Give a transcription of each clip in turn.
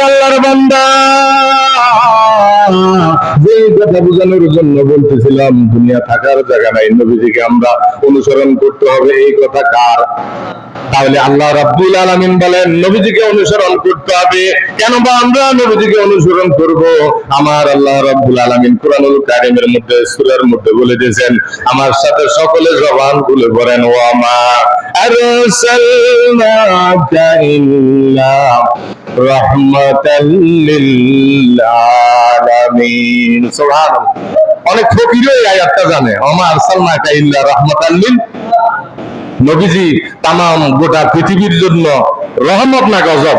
আল্লাহর বান্দা। কথা বোঝানোর জন্য বলতেছিলাম, দুনিয়া থাকার জায়গা নাই। নবীজিকে আমরা অনুসরণ করতে হবে, এই কথা কার? তাহলে আল্লাহ রাব্বুল আলামিন বলেন, নবীজিকে অনুসরণ করতে হবে। কেন বা আমরা নবীজিকে অনুসরণ করব? আমার আল্লাহ রাব্বুল আলামিন কুরআনুল কারীমের মধ্যে, সূরার মধ্যে বলে দিয়েছেন, আমার সাথে সকলে জবান খুলে পড়েন ওয়া মা আরসালনাকা ইল্লা রাহমাতাল লিল আলামিন। অনেক আয়াতটা জানে। আরসালনাকা ইল্লা নবীজি গোটা পৃথিবীর জন্য রহমত না গজব?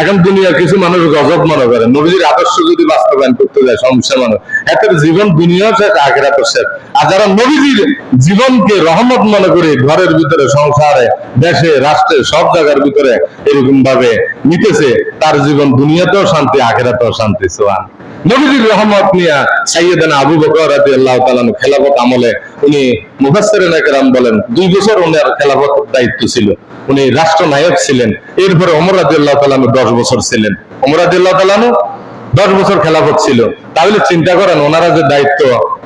এখন দুনিয়ার কিছু মানুষ গজব মনে করে। নবীজির আদর্শ যদি বাস্তবায়ন করতে যায়, সমস্যা মানুষ এতের জীবন দুনিয়াও শেষ শেষ। আর যারা নবীজির জীবনকে রহমত মনে করে, ঘরের ভিতরে, সংসারে, দেশে, রাষ্ট্রে, সব জায়গার ভিতরে এরকম ভাবে নিতেছে, তার জীবন দুনিয়াতেও শান্তি, আখেরাতেও শান্তি সোয়ান নবীজির রহমত নিয়া সাইয়েদানা আবু বকর রাদিয়াল্লাহু তাআলা খেলাফত আমলে উনি মুফাসসিরিন একরাম বলেন, দুই বছর ওনার খেলাফত দায়িত্ব ছিল। উনি রাষ্ট্রনায়ক ছিলেন। এরপরে ওমর রাদিয়াল্লাহু তাআলা 10 বছর ছিলেন। ওমর রাদিয়াল্লাহু তাআলা দশ বছর খেলাফত ছিল। তাহলে চিন্তা করেন, ওনারা যে দায়িত্ব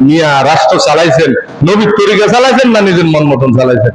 নিয়া রাষ্ট্র চালাইছেন নবীর তরিকা চালাইছেন না নিজের মন মতন চালাইছেন?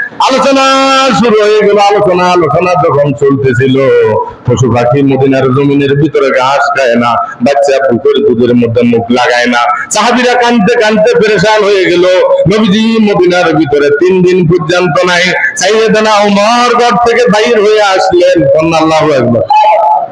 আলোচনা শুরু হয়ে গেল। আলোচনা আলোচনা যখন চলতেছিল, পশু পাখি মদিনার জমিনের ভিতরে ঘাস খায় না, বাচ্চা বুকের দুধের মধ্যে মুখ লাগায় না। সাহাবিরা কানতে কানতে পেরেশান হয়ে গেল। নবীজি মদিনার ভিতরে তিন দিন পর্যন্ত নাই। সাইয়েদানা ওমর ঘর থেকে বাইর হয়ে আসলেন। কন্যা আল্লাহ উমর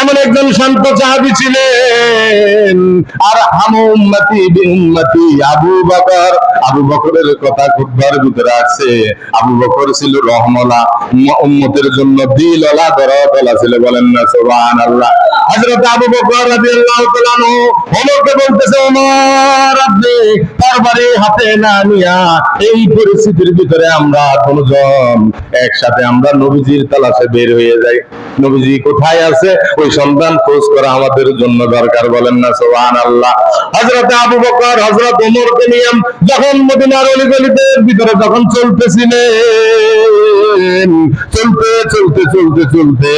এমন একজন শান্ত সাহাবী ছিলেন। আর হামু উম্মতি আবু বকর। আবু বকরের কথা খুববার ভিতরে আছে আবু বকর ছিল রহমলা। উম্মতের জন্য দিলওয়ালা দরদওয়ালা ছিল। বলেন না, সুবহানাল্লাহ। হযরত আবু বকর বলতেছে আপনি হাতে না নিয়া এই পরিস্থিতির ভিতরে আমরা কোনজন একসাথে আমরা নবীজির তালাশে বের হয়ে যাই। নবীজি কোথায় আছে? ওই সন্ধান খোঁজ করা আমাদের জন্য দরকার, বলেন না সোহান আল্লাহ হজরত আবু বকর হজরত ওমরকে নিয়ে যখন মদিনার অলিগলিতে ভিতরে যখন চলতেছিলেন, চলতে চলতে চলতে চলতে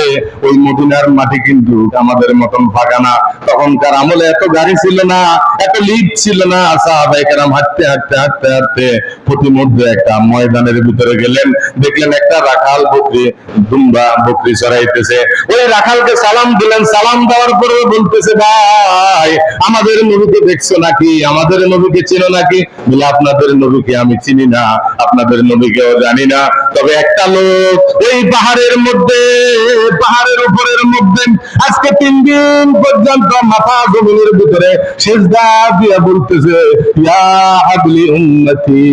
ওই মদিনার মাটি কিন্তু আমাদের মতন ফাঁকা না। তখনকার আমলে এত গাড়ি ছিল না, এত লিফট ছিল না সাহাবাই কেরাম হাঁটতে হাঁটতে হাঁটতে হাঁটতে প্রতিমধ্যে একটা ময়দানের ভিতরে গেলেন, দেখলেন একটা রাখাল বকরি দুম্বা বকরি চড়াইতেছে ওই রাখালকে সালাম দিলেন, সালাম দেওয়ার পরে বলতেছে, ভাই, আমাদের নবীকে দেখছ নাকি? আমাদের নবীকে চিনো নাকি? বলে, আপনাদের নবীকে আমি চিনি না, আপনাদের নবীকেও জানি না। তবে একটা লোক ওই পাহাড়ের মধ্যে, পাহাড়ের উপরের মধ্যে আজকে তিন দিন পর্যন্ত মাথা জমিনের ভিতরে সেজদা দিয়া বলতেছে, ইয়া হাবলি উম্মতি,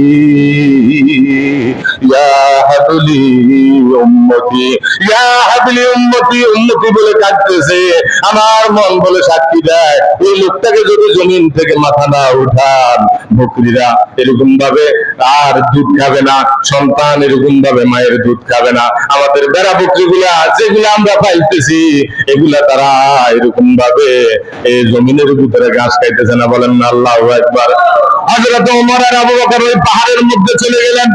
ইয়া হাবলি উম্মতি, ইয়া হাবলি উম্মতি উম্মতি বলে কাঁদতেছে। আমার মন বলে সাক্ষী দেয়, এই লোকটাকে যদি জমিন থেকে মাথা না উঠান, বকরিরা এরকম ভাবে আর দুধ খাবে না, সন্তান এরকম ভাবে মায়ের দুধ খাবে না। আমাদের বেড়া বকরি গুলা যেগুলা আমরা পাইতেছি, এগুলা তারা এরকম ভাবে এই জমিনের ভিতরে ঘাস খাইতেছে না বলেন না, আল্লাহ একবার হযরত ওমর আর আবু ওই পাহাড়ের মধ্যে চলে গেলেন।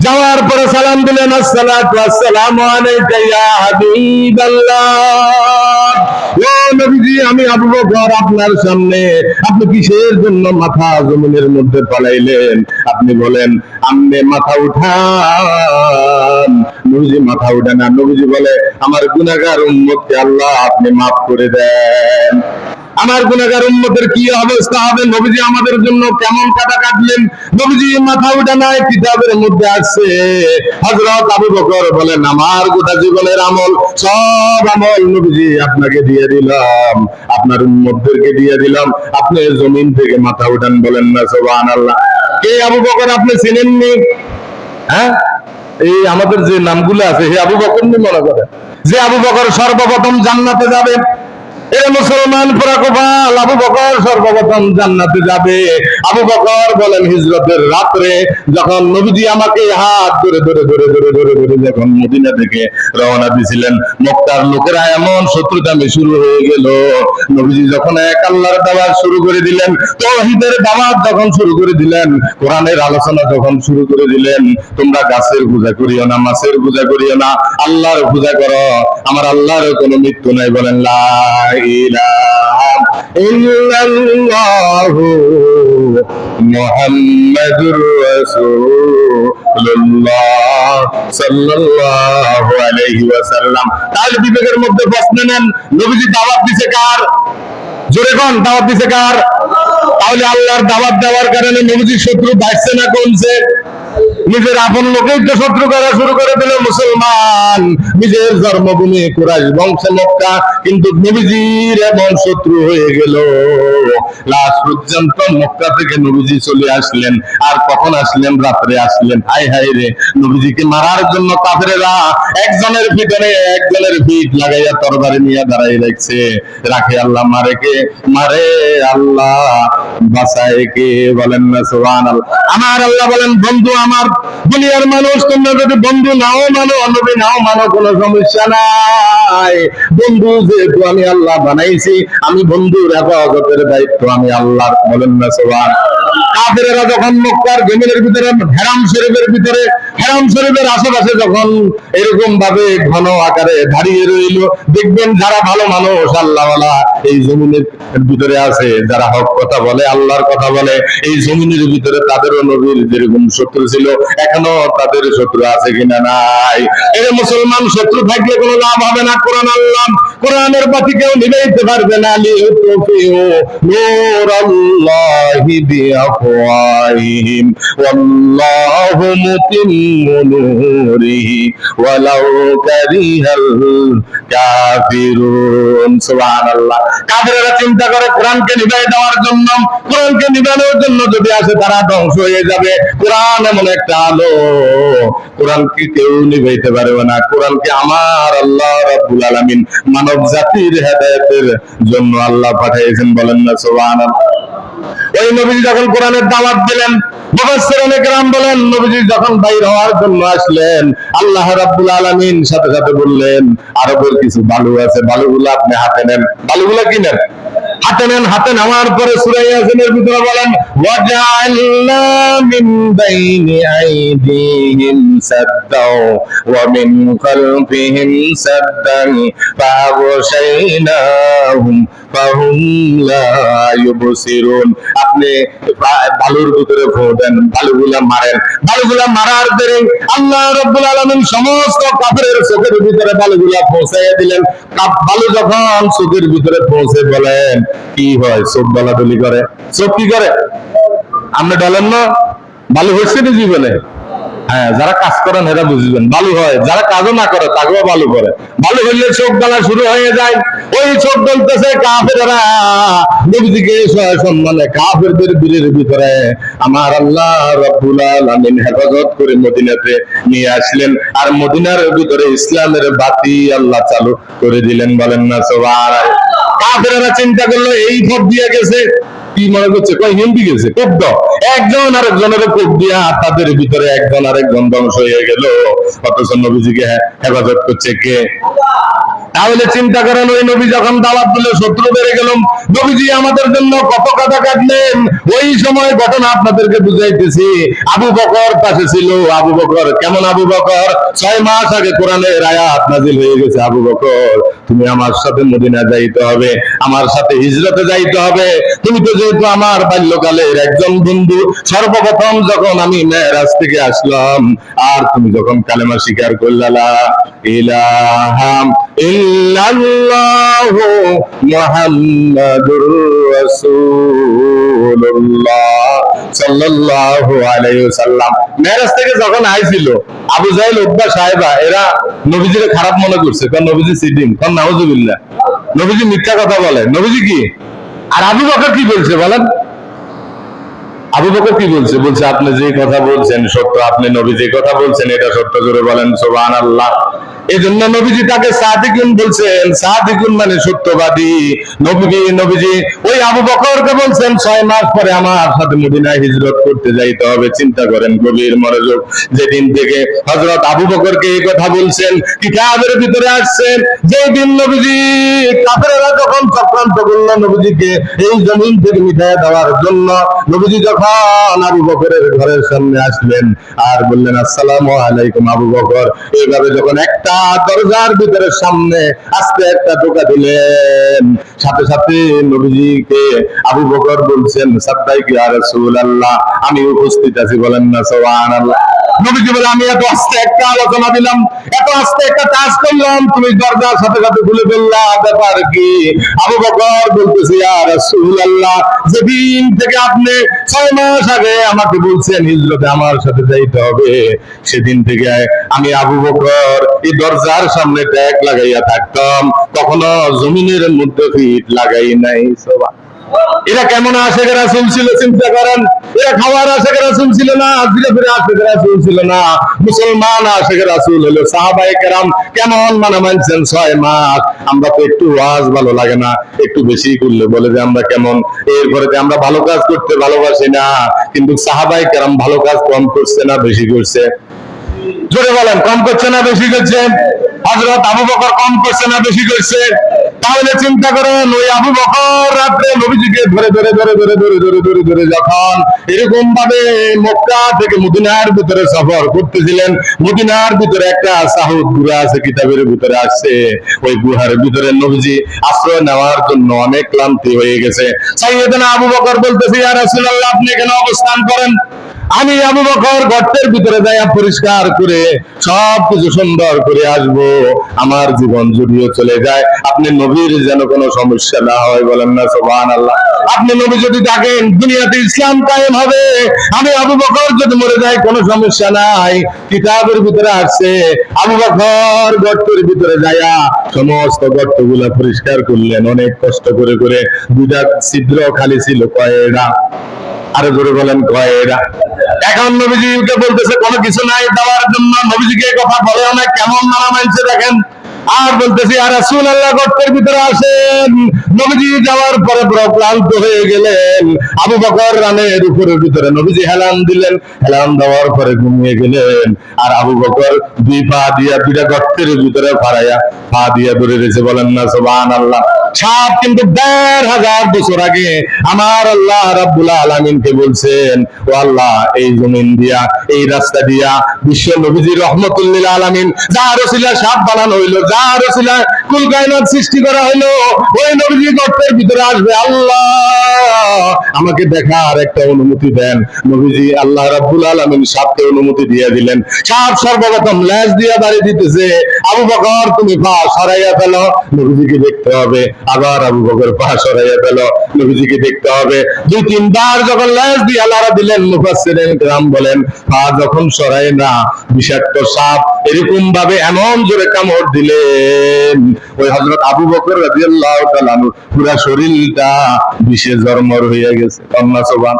যাওয়ার পরে সালাম দিলেন আসসালাম আমি আবু বকর আপনার সামনে, আপনি কিসের জন্য মাথা জমিনের মধ্যে পালাইলেন আপনি বলেন আমনে মাথা উঠান। নবীজি মাথা উঠে না, নবীজি বলে, আমার গুনাহগার উম্মতকে আল্লাহ আপনি মাফ করে দেন। আমার গুণাগার উন্মতের কি অবস্থা হবে? নবীজি আমাদের জন্য কেমন কাটা কাটলেন? নবীজি মাথা উঠে নাই কিতাবের মধ্যে আছে। হযরত আবু বকর বলেন, আমার গোটা জীবনের আমল, সব আমল নবীজি আপনাকে দিয়ে দিলাম। আপনার উম্মতদেরকে দিয়ে দিলাম। আপনি জমিন থেকে মাথা উঠান বলেন না, সুবহানাল্লাহ। কে আবু বকর, আপনি হ্যাঁ? এই আমাদের যে নামগুলো আছে, হে আবু বকর নি মনে করে। যে আবু বকর সর্বপ্রথম জান্নাতে যাবে মুসলমান পুরাকোপাল আবু বকর সর্বপ্রথম জান্নাতে যাবে। আবু বকর বলেন, হিজরতের রাত্রে যখন নবীজি আমাকে হাত ধরে ধরে ধরে ধরে ধরে ধরে যখন মদিনা থেকে রওনা দিছিলেন মক্কার লোকেরা এমন শত্রুতামি শুরু হয়ে গেল। নবীজি যখন এক আল্লাহর দাওয়াত শুরু করে দিলেন, তৌহিদের দাওয়াত যখন শুরু করে দিলেন, কোরআনের আলোচনা যখন শুরু করে দিলেন, তোমরা গাছের পূজা করিও না, মাছের পূজা করিও না, আল্লাহর পূজা করো, আমার আল্লাহর কোনো মৃত্যু নাই। বলেন, লা মধ্যে নেন দাওয়াত দিছে কার? জোরে কোন, দাওয়াত দিছে কার? তাহলে আল্লাহর দাওয়াত দেওয়ার কারণে নবীজির শত্রু বাঁচছে না, কমছে। নিজের আপন লোকেই তো শত্রু করা শুরু করে দিল মুসলমান। নিজের জন্মভূমি কুরাইশ বংশ মক্কা, কিন্তু নবীজির এমন শত্রু হয়ে গেল। পর্যন্ত মক্কা থেকে নবীজি চলে আসলেন। আর কখন আসলেন? রাত্রে আসলেন। হাই হাই রে, নবীজিকে মারার জন্য কাফেরেরা একজনের ভিতরে একজনের ভিত লাগাইয়া তরবারি নিয়ে দাঁড়াই রাখছে। রাখে আল্লাহ, মারে কে? মারে আল্লাহ। বাসায় কে? বলেন না সুবহান আমার আল্লাহ বলেন, বন্ধু, আমার দুনিয়ার মানুষ, তোমরা যদি বন্ধু নাও মানো নবী নাও মানো, কোনো সমস্যা নাই। বন্ধু যেহেতু আমি আল্লাহ বানাইছি, আমি বন্ধুর হেফাজতের দায়িত্ব আমি আল্লাহ বলেন না কাফেরেরা যখন মক্কার জমিনের ভিতরে, হেরাম শরীফের ভিতরে, হেরাম শরীফের আশেপাশে যখন এরকম ভাবে ঘন আকারে দাঁড়িয়ে রইল, দেখবেন যারা ভালো মানুষ এই জমিনের ভিতরে আছে, যারা হক কথা বলে, আল্লাহর কথা বলে, এই জমিনের ভিতরে তাদেরও নবীর যেরকম শত্রু ছিল এখনও তাদের শত্রু আছে কিনা নাই? এই মুসলমান শত্রু থাকলে কোনো লাভ হবে না, কোরআন আল্লাহ। কোরআনের বাতি কেউ নিভাইতে পারবে না নূর মুতিম্মু নূরিহি, ওয়ালাউ কারিহাল কাফিরুন। সুবহানাল্লাহ। কাফিররা চিন্তা করে কোরআনকে নিভাই দেওয়ার জন্য, কোরআনকে নিভানোর জন্য যদি আসে তারা ধ্বংস হয়ে যাবে। কোরআন এমন একটা আলো কোরআনকে কেউ নিভাইতে পারবে না। কোরআনকে আমার আল্লাহ রাব্বুল আলামিন মানব জাতির হেদায়েতের জন্য আল্লাহ পাঠিয়েছেন বলেন না, সুবহানাল্লাহ। ওই নবীজি যখন কোরআনের দাওয়াত দিলেন বলেন, নবীজি যখন বাইর হওয়ার জন্য আসলেন, আল্লাহ রাব্বুল আলামিন সাথে সাথে বললেন, আরবের কিছু বালু আছে, বালুগুলো আপনি হাতে নেন। বালুগুলো কি নেন? হাতে নেন, হাতে নেওয়ার পরে সূরা ইয়াসিনের ভিতরে বলেন, ওয়াজআলনা বাইনি আইদিহিম সাদ্দাও ওয়া মিন খালফিহিম সাদ্দান ফাগশাইনাহুম ফাহুম লা ইউবসিরুন আপনি বালুর ভিতরে ভো দেন বালুগুলা মারেন। বালুগুলা মারার দেরে আল্লাহ রাব্বুল আলামিন সমস্ত কাফেরের চোখের ভিতরে বালুগুলা পৌঁছাইয়া দিলেন। বালু যখন চোখের ভিতরে পৌঁছে বলেন কি হয়? চোখ বলাদলি করে। চোখ কি করে? আপনি বলেন না? বালু হচ্ছে না জীবনে? হ্যাঁ যারা কাজ করেন এরা বুঝবেন। বালু হয়, যারা কাজও না করে, তাকেও বালু করে বালু হইলে চোখ গলা শুরু হয়ে যায়। ওই চোখ বলতেছে আমার আল্লাহ রব্বুল হেফাজত করে মদিনাতে নিয়ে আসলেন। আর মদিনার ভিতরে ইসলামের বাতি আল্লাহ চালু করে দিলেন বলেন না সবার কাফেরা চিন্তা করল, এই ভোট দিয়ে গেছে। কি মনে করছে? কয়, হিন্দি গেছে? কোপ একজন আরেকজনের কোপ তাদের ভিতরে একজন আরেকজন ধ্বংস হয়ে হেফাজত করছে কে? তাহলে চিন্তা করেন, ওই নবী যখন দাওয়াত দিল, শত্রু বেড়ে গেলাম। নবীজি আমাদের জন্য কত কথা কাটলেন। ওই সময় ঘটনা আপনাদেরকে বুঝাইতেছি। আবু বকর পাশে ছিল। আবু বকর, কেমন আবু বকর? ছয় মাস আগে কোরআনের আয়াত নাজিল হয়ে গেছে, আবু বকর, তুমি আমার সাথে মদিনা যাইতে হবে, আমার সাথে হিজরতে যাইতে হবে। তুমি তো যেহেতু আমার বাল্যকালের একজন বন্ধু, সর্বপ্রথম যখন আমি মেয়েরাজ থেকে আসলাম, আর তুমি যখন কালেমা স্বীকার করলা লা ইলাহা ইল্লাল্লাহু মুহাম্মাদুর রাসূলুল্লাহ সাল্লাল্লাহু আলাইহি ওয়াসাল্লাম। মেরাজ থেকে যখন আইছিল, আবু জাহেল উদ্বা সাহেবা, এরা খারাপ মনে করছে। কারণ নবীজি সিডিং কারণ নাউজুবিল্লাহ। নবীজি মিথ্যা কথা বলে। নবীজি কি? আর আবু বকর কি বলছে বলেন? আবু বকর কি বলছে? বলছে, আপনি যে কথা বলছেন সত্য, আপনি নবী যে কথা বলছেন, এটা সত্য জোরে বলেন সোবান আল্লাহ এই জন্য নবীজি তাকে সাদিকুন বলছেন, সাদিকুন মানে সত্যবাদী। নবী নবীজি, ওই আবু বকরকে বলছেন, ছয় মাস পরে আমার সাথে মদিনায় হিজরত করতে যাইতে হবে, চিন্তা করেন গভীর মনোযোগ। যেদিন থেকে আবু বকরকে এই কথা বলছেন, কিতাবের ভিতরে আসছেন দিন নবীজি যখন চক্রান্ত করল, নবীজিকে এই জমিন থেকে দেওয়ার জন্য, নবীজি যখন আবু বকরের ঘরের সামনে আসলেন, আর বললেন, আসসালামু আলাইকুম আবু বকর। এইভাবে যখন একটা দরজার ভিতরে সামনে আস্তে একটা ঢোকা দিলেন। সাথে সাথে নবীজিকে আবু বকর বলছেন সাদ্দাই কি আর রাসূলুল্লাহ, আমি উপস্থিত আছি, বলেন না, সুবহানাল্লাহ। আমি আবু বকর যেদিন থেকে আপনি ছয় মাস আগে আমাকে বলছেন হিজরতে আমার সাথে যাইতে হবে, সেদিন থেকে আমি আবু বকর এই দরজার সামনে ট্যাগ লাগাইয়া থাকতাম, কখনো জমিনের মধ্যে ফিট লাগাই নাই সবা এরা কেমন আশেখ রাসুল ছিল, চিন্তা করেন। এরা খাওয়ার আশেখ রাসুল ছিল না ধীরে ধীরে আশেখ রাসুল ছিল না। মুসলমান আশেখ রাসুল হলো সাহাবাই কেরাম। কেমন মানে মানছেন ছয় মাস? আমরা তো একটু ওয়াজ ভালো লাগে না, একটু বেশি করলে বলে যে আমরা কেমন। এরপরে যে আমরা ভালো কাজ করতে ভালোবাসি না, কিন্তু সাহাবাই কেরাম ভালো কাজ কম করছে না, বেশি করছে। জোরে বলেন, কম করছে না, বেশি করছে? হজরত আবু বকর কম করছে না, বেশি করছে? তাহলে চিন্তা করেন, ওই আবু বকর রাত্রে নবীজিকে ধরে ধরে ধরে ধরে ধরে ধরে ধরে ধরে যখন এরকম ভাবে মক্কা থেকে মদিনার ভিতরে সফর করতেছিলেন, মদিনার ভিতরে একটা সাহুদ গুহা আছে, কিতাবের ভিতরে আসছে। ওই গুহার ভিতরে নবীজি আশ্রয় নেওয়ার জন্য অনেক ক্লান্তি হয়ে গেছে। সাইয়েদনা আবু বকর বলতেছে, ইয়া রাসূলুল্লাহ, আপনি এখানে অবস্থান করেন। আমি আবু বকর গর্তের ভিতরে যাইয়া পরিষ্কার করে সব কিছু সুন্দর করে আসব। আমার জীবন যদিও চলে যায়। আপনি নবীর যেন কোনো সমস্যা না হয় বলেন না সোহান আল্লাহ আপনি নবী যদি থাকেন, দুনিয়াতে ইসলাম কায়েম হবে। আমি আবু বকর যদি মরে যাই কোনো সমস্যা নাই। কিতাবের ভিতরে আসছে, আবু বকর গর্তের ভিতরে যাইয়া সমস্ত গর্তগুলা পরিষ্কার করলেন। অনেক কষ্ট করে করে দুটা ছিদ্র খালি ছিল কয়েকটা আরও জোরে বলেন কয়েরা এখন নবীজিকে বলতেছে, কোনো কিছু নাই দেওয়ার জন্য। নবীজিকে কথা বলে অনেক কেমন মানা মানছে দেখেন। আর বলতেছি আর আল্লাহ গর্তের ভিতরে আসেন। নবীজি যাওয়ার পরে পুরো ক্লান্ত হয়ে গেলেন। আবু বকর রানের উপরের ভিতরে নবীজি হেলান দিলেন। হেলান দেওয়ার পরে ঘুমিয়ে গেলেন। আর আবু বকর দুই পা দিয়া দুইটা গর্তের ভিতরে ফাড়াইয়া পা দিয়া ধরে বলেন না, সুবহানাল্লাহ। সাপ কিন্তু দেড় হাজার বছর আগে আমার আল্লাহ রাব্বুল আলামিনকে বলছেন, ও আল্লাহ, এই জমিন দিয়া, এই রাস্তা দিয়া বিশ্ব নবীজি রহমতুল্লিল আলামিন, যার রসিলা সাপ বানানো হইল যার রসিলা কুল কায়নাত সৃষ্টি করা হইলো ওই নবীজি গর্তের ভিতরে আসবে আল্লাহ আমাকে দেখার একটা অনুমতি দেন নবীজি আল্লাহ রাব্বুল আলামিন সাপকে অনুমতি দিয়ে দিলেন সাপ সর্বপ্রথম ল্যাজ দিয়া বাড়ি দিতেছে আবু বকর তুমি পা সরাইয়া ফেলো নবীজিকে দেখতে হবে আবার আবু বকর পা সরাইয়া ফেলো নবীজিকে দেখতে হবে দুই তিনবার যখন ল্যাজ দিয়ে লারা দিলেন মুফাসসিরিন کرام বলেন পা যখন সরায় না বিষাক্ত সাপ এরকম ভাবে এমন জোরে কামড় দিলেন ওই হজরত আবু বকর রাদিয়াল্লাহু তাআলা পুরা শরীরটা বিষে জর্মর হইয়া গেছে। কন্যা সোবান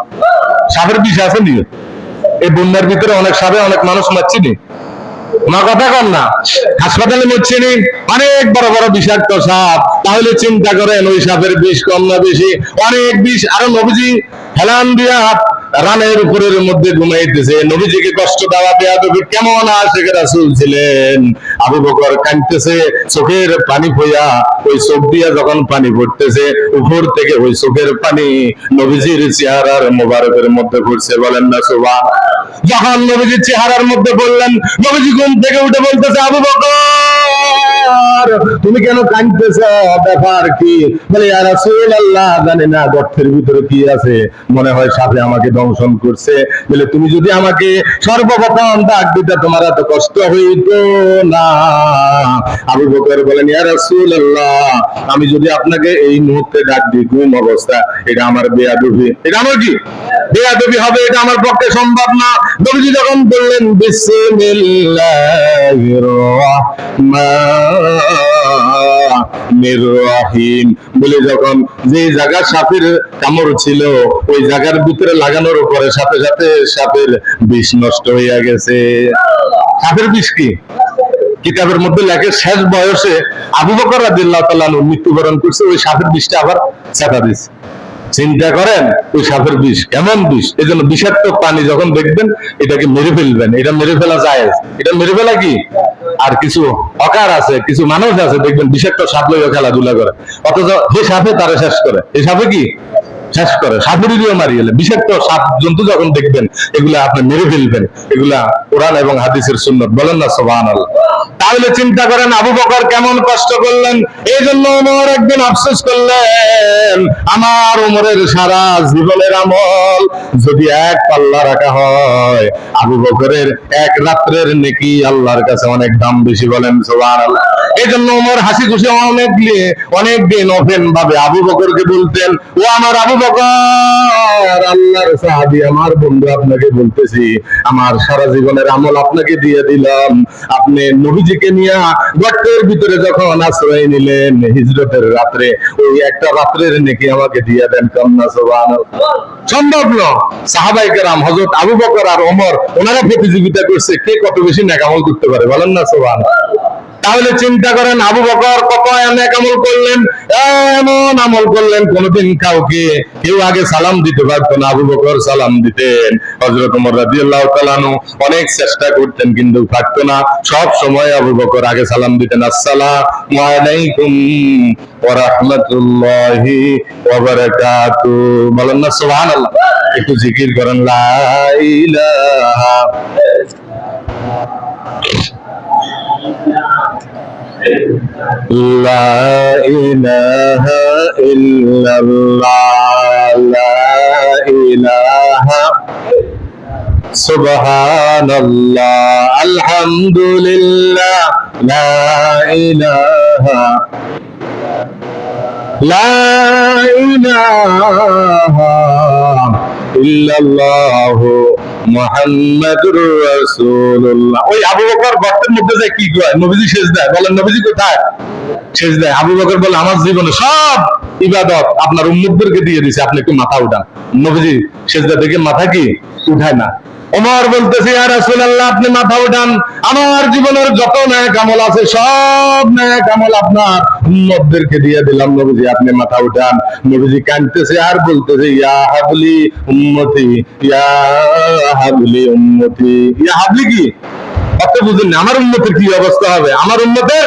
সাপের বিষ আছে নি? এই বন্যার ভিতরে অনেক সাপে অনেক মানুষ মারছে নি কথা হাসপাতালে অনেক বড় বড় বিষাক্ত সাপ। তাহলে চিন্তা করেন, ওই সাপের বিষ কম না বেশি? অনেক বিষ। আরও নবীজি হেলান দিয়া রানের উপরের মধ্যে ঘুমাইতেছে। নবীজিকে কষ্ট দেওয়া কেমন আশেখ রাসুল ছিলেন? আবু বকর কাঁদতেছে, চোখের পানি ফইয়া ওই চোখ দিয়া যখন পানি পড়তেছে, উপর থেকে ওই চোখের পানি নবীজির চেহারার মোবারকের মধ্যে ঘুরছে। বলেন না সোভা যখন নবীজির চেহারার মধ্যে বললেন, নবীজি ঘুম থেকে উঠে বলতেছে আবু বকর! তুমি কেন কাঁদতেছ? ব্যাপার কি? বলে না গর্তের ভিতরে কি আছে। মনে হয় আমাকে দংশন করছে। বলে, তুমি যদি আমাকে সর্বপ্রথম ডাক দিতে, তোমার এত কষ্ট হইতো না। আবু বকর বলেন, ইয়া আমি যদি আপনাকে এই মুহূর্তে ডাক দিই, ঘুম অবস্থা, এটা আমার বেয়াদবি। এটা আমার কি? বেয়াদবি হবে, এটা আমার পক্ষে সম্ভব না। নবীজি যখন বললেন, বিসমিল্লাহির বলে যখন যে জায়গা সাপের কামড় ছিল, ওই জায়গার ভিতরে লাগানোর উপরে সাথে সাথে সাপের বিষ নষ্ট হইয়া গেছে। সাপের বিষ কি? কিতাবের মধ্যে লেখে, শেষ বয়সে আবু বকর রাদিয়াল্লাহু তাআলা মৃত্যুবরণ করছে, ওই সাপের বিষটা আবার চাপা দিছে। চিন্তা করেন, ওই সাপের বিষ কেমন বিষ এই জন্য বিষাক্ত পানি যখন দেখবেন, এটাকে মেরে ফেলবেন। এটা মেরে ফেলা যায় এটা মেরে ফেলা কি? আর কিছু অকার আছে, কিছু মানুষ আছে, দেখবেন বিষাক্ত সাপ লইয়া খেলাধুলা করে। অথচ যে সাপে তারা শেষ করে, এই সাপে কি? শেষ করে সাপুরিও মারি গেলে বিষাক্ত সাপ জন্তু যখন দেখবেন, এগুলা আপনি মেরে ফেলবেন। এগুলা কোরআন এবং হাদিসের সুন্নত। বলেন না সোবান তাহলে চিন্তা করেন, আবু বকর কেমন কষ্ট করলেন? এই জন্য ওমর একদিন আফসোস করলেন, আমার ওমরের সারা জীবনের আমল যদি এক পাল্লা রাখা হয়, আবু বকরের এক রাত্রের নেকি আল্লাহর কাছে অনেক দাম বেশি বলেন সোবান এই জন্য ওমর হাসি খুশি অনেক দিয়ে অনেক দিন ওপেন ভাবে আবু বকরকে বলতেন, ও আমার আবু আল্লাহর সাহাবি, আমার বন্ধু আপনাকে বলতেছি, আমার সারা জীবনের আমল আপনাকে দিয়ে দিলাম। আপনি নবীজিকে নিয়ে গর্তের ভিতরে যখন আশ্রয় নিলেন, হিজরতের রাত্রে, ওই একটা রাত্রের নাকি আমাকে দিয়ে দেন সম্ভব ন। সাহাবাই কেরাম হজরত আবু বকর আর ওমর, ওনারা প্রতিযোগিতা করছে, কে কত বেশি নেকামল করতে পারে, বলেন না সোবান তাহলে চিন্তা করেন, আবু বকর কত অনেক আমল করলেন? এমন আমল করলেন, কোনদিন কাউকে কেউ আগে সালাম দিতে পারতো না, আবু বকর সালাম দিতেন। হজরত তাআলা অনেক চেষ্টা করতেন, কিন্তু পারতো না। সব সময় আবু বকর আগে সালাম দিতেন, আসসালামু আলাইকুম ওয়া ওয়া বলেন না, সুবহানাল্লাহ। একটু জিকির করেন, লা ইলাহা لا إله إلا الله لا إله. سبحان الله الحمد لله لا إله. لا إله إلا الله. মোহাম্মদুর রাসূলুল্লাহ। ওই আবু বকর গর্তের মধ্যে যায় কি কয়? নবীজি দেয় বলেন, নবীজি কোথায়? দেয় আবু বকর বলে, আমার জীবনে সব ইবাদত আপনার উম্মতদেরকে দিয়ে দিছে। আপনি একটু মাথা উঠান। নবীজি দেয় দেখে মাথা কি? উঠায় না। ওমর বলতেছে রাসূলুল্লাহ আপনি মাথা উঠান। আমার জীবনের যত ন্যাক আমল আছে সব ন্যাক আমল আপনার উম্মতদেরকে দিয়ে দিলাম নবীজি আপনি মাথা উঠান। নবীজি কাঁদতেছে আর বলতেছে ইয়া হাবলি উম্মতি ইয়া হাবলি উম্মতি। ইয়া হাবলি কি? বুঝেন না, আমার উন্নতির কি অবস্থা হবে? আমার উন্নতের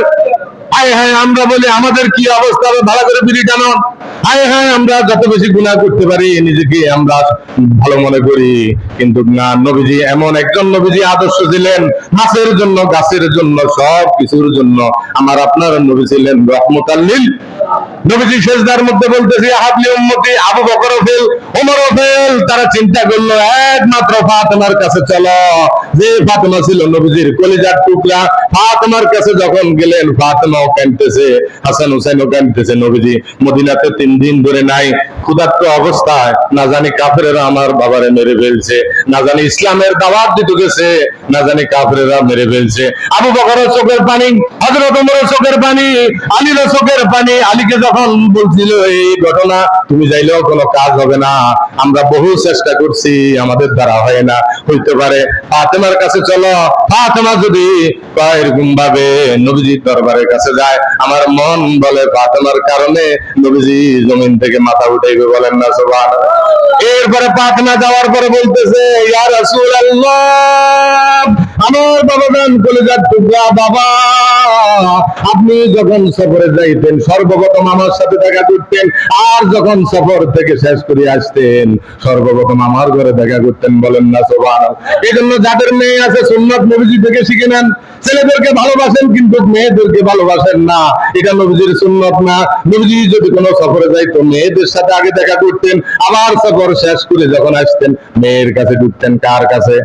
হায় হায়, আমরা বলি, আমাদের কি অবস্থা হবে? ভালো করে বিড়ি টানো হায় হায়, আমরা যত বেশি গুনাহ করতে পারি, নিজেকে আমরা ভালো মনে করি। কিন্তু না, নবীজি এমন একজন নবীজি আদর্শ ছিলেন, মাছের জন্য, গাছের জন্য, সব কিছুর জন্য। আমার আপনার নবী ছিলেন রহমতাল্লিল। নবীজি শেষদার মধ্যে বলতেছি হাবলি উম্মতি, Abu Bakr fail Omar fail. তারা চিন্তা করল, একমাত্র ফাতেমার কাছে চলো। যে ফাতেমা ছিল নবীজির কলিজার টুকরা, ফাতেমার কাছে যখন গেলেন ফাতেমাও কাঁদতেছে হাসান হুসাইনও কাঁদতেছে নবীজি। মদিনাতে তিন দিন ধরে নাই, ক্ষুধার্ত অবস্থায়, না জানি কাফেরেরা আমার বাবারে মেরে ফেলছে, না জানি ইসলামের দাওয়াত দিতে গেছে, না জানি কাফেরেরা মেরে ফেলছে। আবু বকরের চোখের পানি, হযরত ওমরের চোখের পানি আলীর চোখের পানি, আলীকে যখন বলছিল, এই ঘটনা, তুমি যাইলেও কোনো কাজ হবে না, আমরা বহু চেষ্টা করছি, আমাদের দ্বারা হয় না। হইতে পারে, ফাতেমার কাছে চলো, ফাতেমা যদি এরকম ভাবে নবীজির দরবারের কাছে যায়, আমার মন বলে ফাতেমার কারণে নবীজি জমিন থেকে মাথা উঠাইবে বলেন না সোভান এরপরে ফাতেমা যাওয়ার পরে বলতেছে, ইয়া রাসূলুল্লাহ! আমার বাবা যান কলেজার টুকরা, বাবা, আপনি যখন সফরে যাইতেন, সর্বপ্রথম আমার সাথে দেখা করতেন, আর যখন সফর থেকে শেষ করে আসতেন, সর্বপ্রথম আমার ঘরে দেখা করতেন, বলেন না সোভান এই জন্য যাদের মেয়ে আছে, সুন্নাত নবীজি থেকে শিখে নেন। ছেলেদেরকে ভালোবাসেন, কিন্তু মেয়েদেরকে ভালোবাসেন না। এটা নবীজির সুন্নত না। নবীজি যদি কোনো সফরে যাইতো, মেয়েদের সাথে আগে দেখা করতেন, আবার সফর শেষ করে যখন আসতেন, মেয়ের কাছে ঢুকতেন কার কাছে?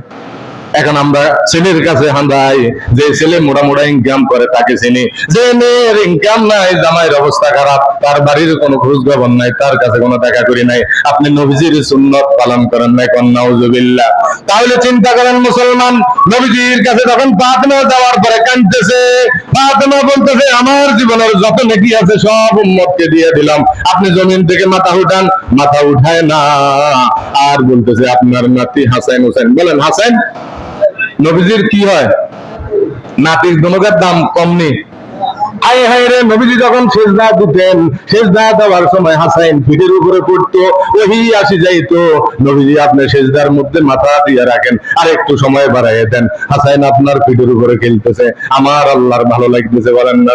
এখন আমরা ছেলের কাছে হান্দাই যে ছেলে মোটা ইনকাম করে তাকে চিনি। যে মেয়ের ইনকাম নাই, জামাইয়ের অবস্থা খারাপ, তার বাড়ির কোনো খোঁজ খবর নাই, তার কাছে কোনো দেখা করি নাই। আপনি নবীজির সুন্নত পালন করেন নাই কন্যাউজুবিল্লাহ তাহলে চিন্তা করেন মুসলমান, নবীজির কাছে যখন ফাতেমা যাওয়ার পরে কাঁদতেছে, ফাতেমা বলতেছে, আমার জীবনের যত নেকি আছে সব উম্মতকে দিয়ে দিলাম। আপনি জমিন থেকে মাথা উঠান। মাথা উঠায় না। আর বলতেছে, আপনার নাতি হাসান হোসেন বলেন হাসান নবীজির কি হয়? নাতির দনকের দাম কম নেই। হায় হায় রে নবীজি যখন সেজদা দিতেন, সেজদা দেওয়ার সময় হাসাইন পিঠের উপরে পড়তো, ওহি আসি নবীজি আপনি সেজদার মধ্যে মাথা দিয়ে রাখেন, আর একটু সময় বাড়াইয়ে দেন। হাসাইন আপনার পিঠের উপরে খেলতেছে। আমার আল্লাহর ভালো লাগতেছে, বলেন না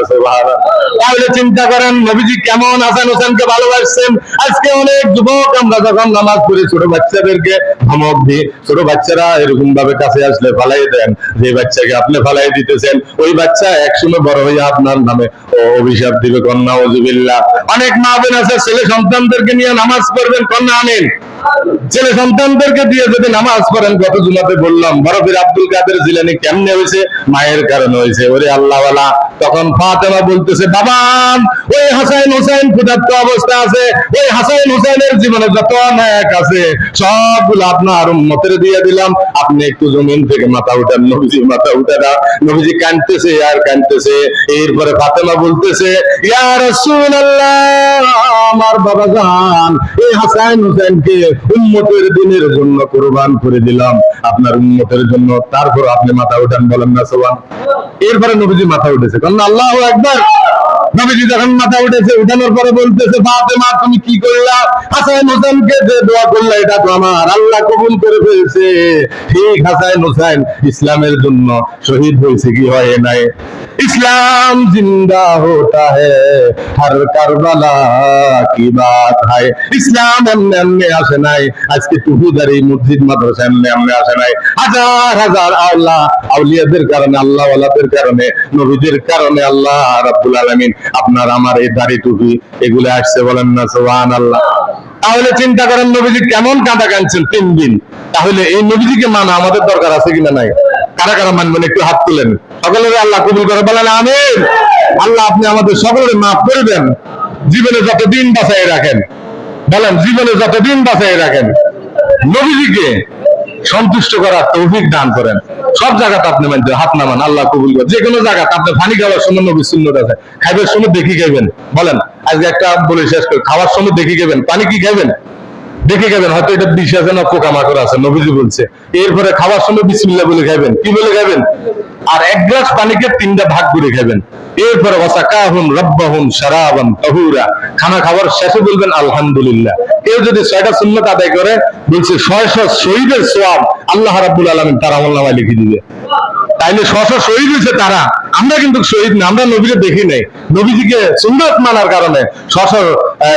তাহলে চিন্তা করেন, নবীজি কেমন হাসান হোসেনকে ভালোবাসছেন? আজকে অনেক যুবক আমরা যখন নামাজ পড়ি, ছোট বাচ্চাদেরকে ধমক ছোট বাচ্চারা এরকম ভাবে কাছে আসলে ফালাই দেন। যে বাচ্চাকে আপনি ফালাই দিতেছেন, ওই বাচ্চা একসময় বড় হয়ে আপনার নামে ও অভিশাপ দিবে, কন্যা ওজুবিল্লাহ অনেক মা বোন আছে, ছেলে সন্তানদেরকে নিয়ে নামাজ পড়বেন, কন্যা আমিন। ছেলে সন্তানদেরকে দিয়ে যদি নামাজ পড়েন, গত বললাম আব্দুল কাদের জিলানি কেমনে হয়েছে? মায়ের কারণে হয়েছে। ওরে তখন ফাতেমা বলতেছে, বাবান, ওই হাসাইন ক্ষুধার্ত অবস্থা আছে। ওই হাসাইন জীবনে যত আছে, সবগুলো আপনার দিয়ে দিলাম। আপনি একটু জমিন থেকে মাথা উঠান নবীজি মাথা উঠে না নবীজি কানতেছে আর কানতেছে এরপরে ফাতেমা বলতেছে, ইয়া রাসূলুল্লাহ, আমার বাবা জান, এই হাসান হোসেনকে উম্মতের দিনের জন্য কোরবান করে দিলাম। আপনার উম্মতের জন্য তারপর আপনি মাথা উঠান বলেন না সোবান এরপরে নবীজি মাথা উঠেছে কারণ আল্লাহ একবার নবীজি যখন মাথা উঠেছে, উঠানোর পরে বলতেছে, ফাতেমা, তুমি কি করলা? হাসান দোয়া করলা, এটা তো আমার আল্লাহ কবুল করে ফেলছে। ঠিক হাসান হোসেন, ইসলামের জন্য শহীদ হয়েছে কি হয় নাই? ইসলাম জিন্দা হোতা হর কারবালা কি বাত ইসলাম এমনি এমনি আসে নাই, আজকে টুহুদার এই মসজিদ, মাদ্রাসা এমনি এমনি আসে নাই। হাজার হাজার আল্লাহ আউলিয়াদের কারণে আল্লাহ কারণে, নবীদের কারণে আল্লাহ রাব্বুল আলমিন আপনার আমার এই দাড়ি টুপি, এগুলো আসছে বলেন না সুবহান আল্লাহ তাহলে চিন্তা করেন, নবীজি কেমন কাঁদা কাঁদছেন তিন দিন। তাহলে এই নবীজিকে মানা আমাদের দরকার আছে কিনা নাই? কারা কারা মানবেন, একটু হাত তুলেন। সকলের আল্লাহ কবুল করে বলেন, আমিন। আল্লাহ আপনি আমাদের সকলের মাফ করে দেন। জীবনে যত দিন বাঁচাই রাখেন, বলেন, জীবনে যত দিন বাঁচাই রাখেন, নবীজিকে সন্তুষ্ট করার তৌফিক দান করেন। সব জায়গাতে আপনি মানতে হাত নামান, আল্লাহ কবুল করেন। যে কোনো জায়গাতে আপনি পানি খাওয়ার সময় নবী সুন্নত আছে। খাইবার সময় দেখি খাইবেন। বলেন, আজকে একটা বলে শেষ করে, খাওয়ার সময় দেখি খাইবেন, পানি কি খাইবেন? দেখে খাবেন, হয়তো এটা বিষ আছে না পোকামাকড় আছে, নবীজি বলছে। এরপরে খাওয়ার সময় বিসমিল্লাহ বলে খাবেন কি বলে খাবেন আর এক গ্লাস পানিকে তিনটা ভাগ করে খাবেন এরপরে খানা খাবার শেষে বলবেন, আলহামদুলিল্লাহ। কেউ যদি ছয়টা সুন্নাত আদায় করে, বলছে, ছয়শো শহীদের সওয়াব আল্লাহ রাব্বুল আলামিন তার আমলনামায় লিখে দিবে। তাইলে ছশো শহীদ হয়েছে তারা। আমরা কিন্তু শহীদ না, আমরা নবীকে দেখি নাই। নবীজিকে সুন্নত মানার কারণে ছশো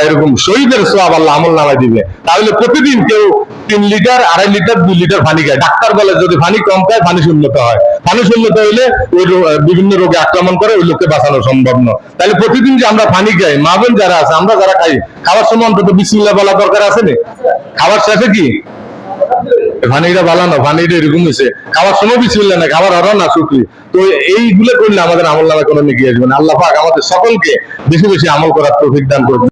এরকম শহীদের সোয়াব আল্লাহ আমল নামায় দিবে। তাহলে প্রতিদিন কেউ তিন লিটার, আড়াই লিটার, দুই লিটার পানি খায়। ডাক্তার বলে, যদি পানি কম খায় পানি শূন্যতা হয়। পানি শূন্যতা হইলে ওই বিভিন্ন রোগে আক্রমণ করে, ওই লোককে বাঁচানো সম্ভব নয়। তাহলে প্রতিদিন যে আমরা পানি খাই, মা বোন যারা আছে, আমরা যারা খাই, খাওয়ার সময় অন্তত বিসমিল্লাহ বলা দরকার আছে না? খাবার শেষে কি? ভানিটা বালানো ভানিটা এরকম হয়েছে খাবার সময় বিসমিল্লাহ না, খাবার আরও না শুকরি তো এইগুলো করলে আমাদের আমল নামে কোনো মেঘিয়ে আসবে না। আল্লাহ আমাদের সকলকে বেশি বেশি আমল করার তৌফিক দান করবে